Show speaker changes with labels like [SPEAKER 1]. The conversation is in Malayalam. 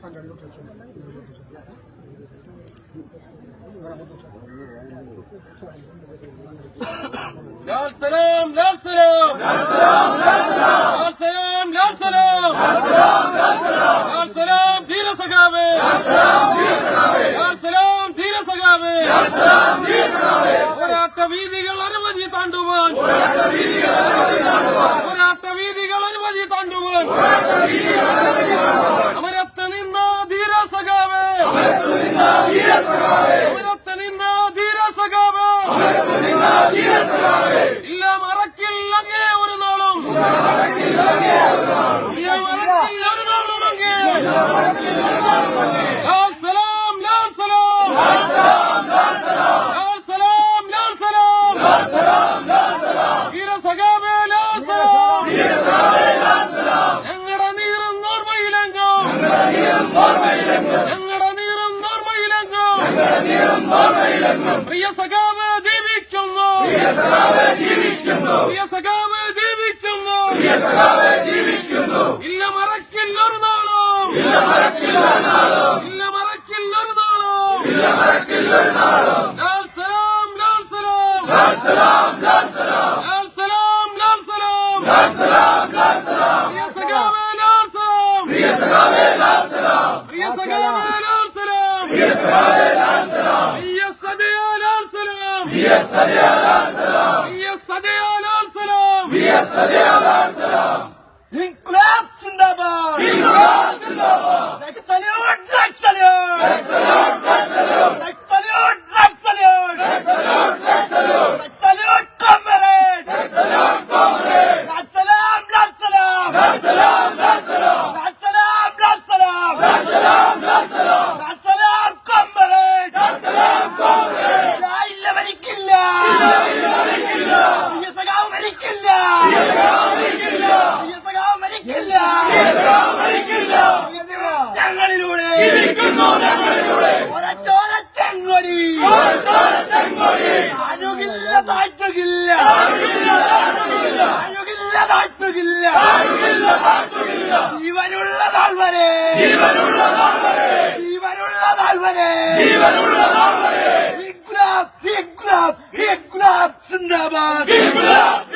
[SPEAKER 1] 한 잔도 좋죠.
[SPEAKER 2] लाल सलाम लाल सलाम। लाल सलाम लाल सलाम। लाल सलाम लाल सलाम। लाल सलाम लाल सलाम। धीरे सगावे लाल सलाम धीरे सगावे लाल सलाम धीरे सगावे लाल सलाम धीरे सगावे और आत्मवीदिगल अरवजी तांडुवन और आत्मवीदिगल अरवजी ഞങ്ങളുടെ നീറും നോർമയിലെങ്കും പ്രിയ സഖാവ് ജീവിക്കുന്നു പ്രിയ സഖാവ് ജീവിക്കുന്നു ഇല്ല മറക്കില്ല ഒരു നാളും ഇല്ല മറക്കില്ല ഒരു നാളും ലാൽ സലാം ലാൽ സലാം ലാൽ സലാം ലാൽ സലാം പ്രിയ സഖാവേ ലാൽ സലാം പ്രിയ സഖാവേ
[SPEAKER 1] ഇൻക്ലാബ് സിന്ദാബാദ്. ഇൻക്ലാബ് സിന്ദാബാദ്. Next salute next salute next salute ചെങ്ങൊടി അനുകില്ല താറ്റുകില്ല അനുകില്ല താറ്റുകില്ല ജീവനുള്ള താഴ്വരെ ജീവനുള്ള താഴ്വരെ ജീവനുള്ള താഴ്വരെ ജീവനുള്ള താഴ്വരെ ഇഗ്ലാബ് ഇഗ്ലാബ് ഇഗ്ലാബ് സിന്ദാബാദ്. ഇഗ്ലാബ്